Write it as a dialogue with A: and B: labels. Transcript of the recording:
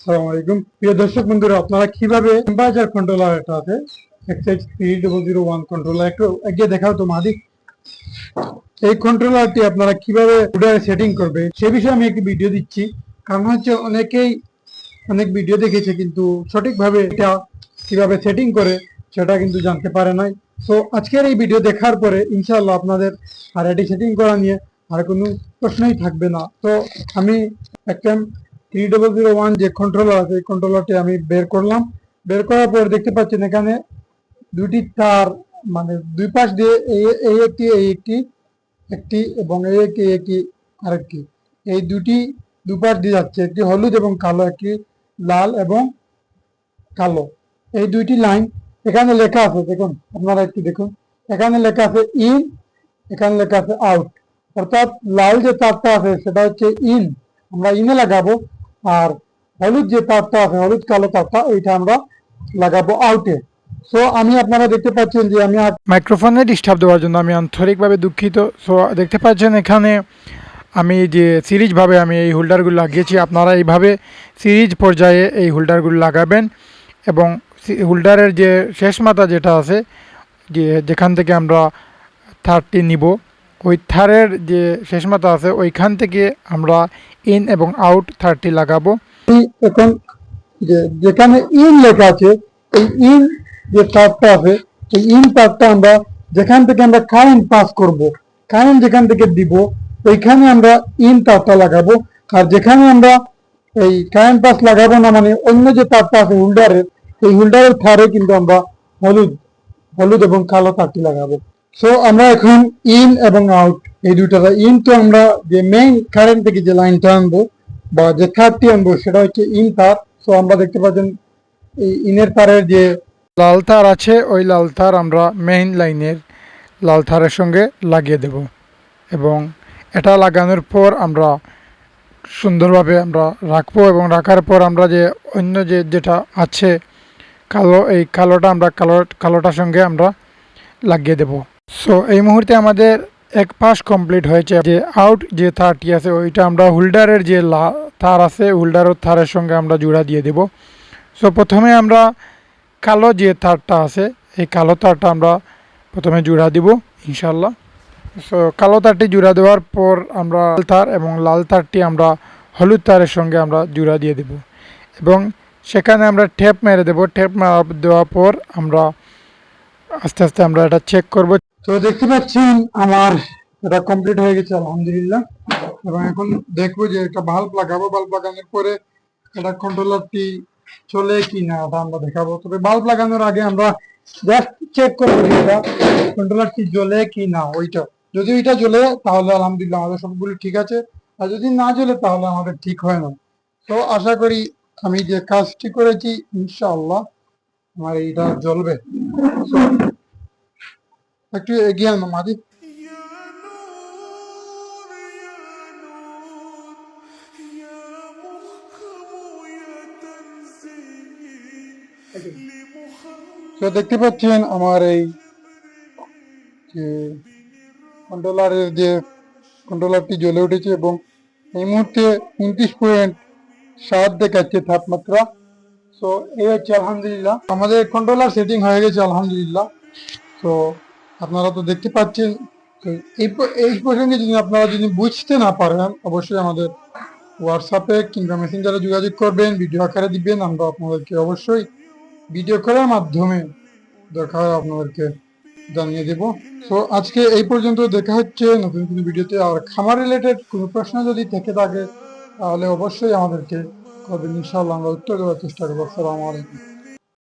A: আসসালামু আলাইকুম। প্রিয় দর্শক বন্ধুরা, আপনারা কীভাবে টেম্পারেচার কন্ট্রোলার আছে? XX three double zero one controller একটু এগিয়ে দেখাও তো এই কন্ট্রোলারটি আপনারা কীভাবে হুডারে সেটিং করবে, সে বিষয়ে আমি একটি ভিডিও দিচ্ছি। কারণ হচ্ছে অনেকেই অনেক ভিডিও দেখেছে, কিন্তু সঠিকভাবে এটা কীভাবে সেটিং করে, সেটা কিন্তু জানতে পারে নাই। তো আজকের এই ভিডিও দেখার পরে ইনশাআল্লাহ আপনাদের আর এটি সেটিং করা নিয়ে আর কোনো প্রশ্নই থাকবে না। তো আমি একটা থ্রি ডবল জিরো ওয়ান যে কন্ট্রোলার আছে, এই কন্ট্রোলারটি আমি বের করলাম। বের করার পর দেখতে পাচ্ছেন এখানে দুটি তার মানে দুই পাশ দিয়ে এই একটি এই একটি একটি এবং এই একটি একটি, আরেকটি। এই দুটি দুপাশ দিয়ে যাচ্ছে, একটি হলুদ এবং কালো, একটি লাল এবং কালো। এই দুইটি লাইন এখানে লেখা আছে, দেখুন, আপনারা একটু দেখুন। এখানে লেখা আছে ইন এখানে লেখা আছে আউট অর্থাৎ লাল যে তারটা আছে, সেটা হচ্ছে ইন আমরা ইনে লাগাবো আর হলুদ যে তারটা আছে, হলুদ কালো তারটা ওইটা আমরা লাগাবো আউটে সো আমি আপনারা দেখতে পাচ্ছেন যে আমি মাইক্রোফোনে ডিস্টার্ব দেওয়ার জন্য আমি আন্তরিকভাবে দুঃখিত। সো দেখতে পাচ্ছেন এখানে আমি যে সিরিজভাবে আমি এই হোল্ডারগুলো লাগিয়েছি, আপনারা এইভাবে সিরিজ পর্যায়ে এই হোল্ডারগুলো লাগাবেন এবং হোল্ডারের যে শেষ মাথা যেটা আছে, যে যেখান থেকে আমরা থারটি নিব, ওই থারের যে শেষ মাথা আছে, ওইখান থেকে আমরা ইন এবং আউট থার্টি লাগাবো। এখন যেখানে ইন লেখা আছে, এই ইন যে তারটা আছে, এই ইন তারটা আমরা যেখান থেকে আমরা কারেন্ট পাস করব কারেন্ট যেখান থেকে দিব, ওইখানে আমরা ইন তারটা লাগাবো। আর যেখানে আমরা এই কারেন্ট পাস লাগাবো না মানে অন্য যে তারটা আছে হোল্ডারের এই হোল্ডারের থারে কিন্তু আমরা হলুদ হলুদ এবং কালো তারটি লাগাবো। সো আমরা এখন ইন এবং আউট এই দুইটা ইন তো আমরা যে মেইন কারেন্ট থেকে যে লাইনটা আনব বা যে তারটি আনব, সেটা হচ্ছে ইন তার। সো আমরা দেখতে পাচ্ছেন এই ইনের তারের যে লাল তার আছে, ওই লাল তার আমরা মেইন লাইনের লাল তারের সঙ্গে লাগিয়ে দেব। এবং এটা লাগানোর পর আমরা সুন্দরভাবে আমরা রাখব এবং রাখার পর আমরা যে অন্য যে যেটা আছে, কালো, এই কালোটা আমরা কালো, কালোটার সঙ্গে আমরা লাগিয়ে দেব। সো এই মুহূর্তে আমাদের এক পাশ কমপ্লিট হয়েছে, যে আউট যে তারটি আছে, ওইটা আমরা হোল্ডারের যে তার আছে হোল্ডারের তারের সঙ্গে আমরা জোড়া দিয়ে দেব। সো প্রথমে আমরা কালো যে তারটা আছে, এই কালো তারটা আমরা প্রথমে জোড়া দিব ইনশাল্লাহ সো কালো তারটি জোড়া দেওয়ার পর আমরা তার এবং লাল তারটি আমরা হলুদ তারের সঙ্গে আমরা জোড়া দিয়ে দেব। এবং সেখানে আমরা টেপ মেরে দেব। টেপ মারা দেওয়ার পর আমরা আস্তে আস্তে আমরা এটা চেক করব। তো দেখতে পাচ্ছেন, আমার এটা কমপ্লিট হয়ে গেছে, আলহামদুলিল্লাহ। এবং এখন দেখব যে একটা বাল্ব লাগাবো। বাল্ব লাগানোর পরে এটা কন্ট্রোলারটি চলে কি না এটা আমরা দেখাবো। তবে বাল্ব লাগানোর আগে আমরা জাস্ট চেক করব এটা কন্ট্রোলারটি জ্বলে কি না ওইটা। যদি ওইটা জ্বলে, তাহলে আলহামদুলিল্লাহ আমাদের সবগুলো ঠিক আছে। আর যদি না জ্বলে, তাহলে আমাদের ঠিক হয় না। তো আশা করি আমি যে কাজটি করেছি, ইনশাআল্লাহ আমার এইটা জ্বলবে। একটু এগিয়ে আনো মাদি তো দেখতে পাচ্ছেন আমার এই যে কন্ট্রোলারের যে কন্ট্রোলারটি জ্বলে উঠেছে এবং এই মুহূর্তে উনত্রিশ পয়েন্ট সাত দেখাচ্ছে তাপমাত্রা। তো এই হচ্ছে আলহামদুলিল্লাহ। আমাদের কন্ট্রোলার সেটিং হয়ে গেছে, আলহামদুলিল্লাহ। তো আপনারা তো দেখতে পাচ্ছেন এই এই প্রসঙ্গে যদি আপনারা যদি বুঝতে না পারেন, অবশ্যই আমাদের হোয়াটসঅ্যাপে কিংবা মেসেঞ্জারে যোগাযোগ করবেন ভিডিও আকারে দিবেন, আমরা আপনাদেরকে অবশ্যই ভিডিও করার মাধ্যমে হয় আপনাদেরকে জানিয়ে দেব। তো আজকে এই পর্যন্ত দেখা হচ্ছে, নতুন কোনো ভিডিওতে। আর খামার রিলেটেড কোনো প্রশ্ন যদি থেকে থাকে, তাহলে অবশ্যই আমাদেরকে করবেন ইনশাআল্লাহ আমরা উত্তর দেওয়ার চেষ্টা করব। আসসালামু আলাইকুম।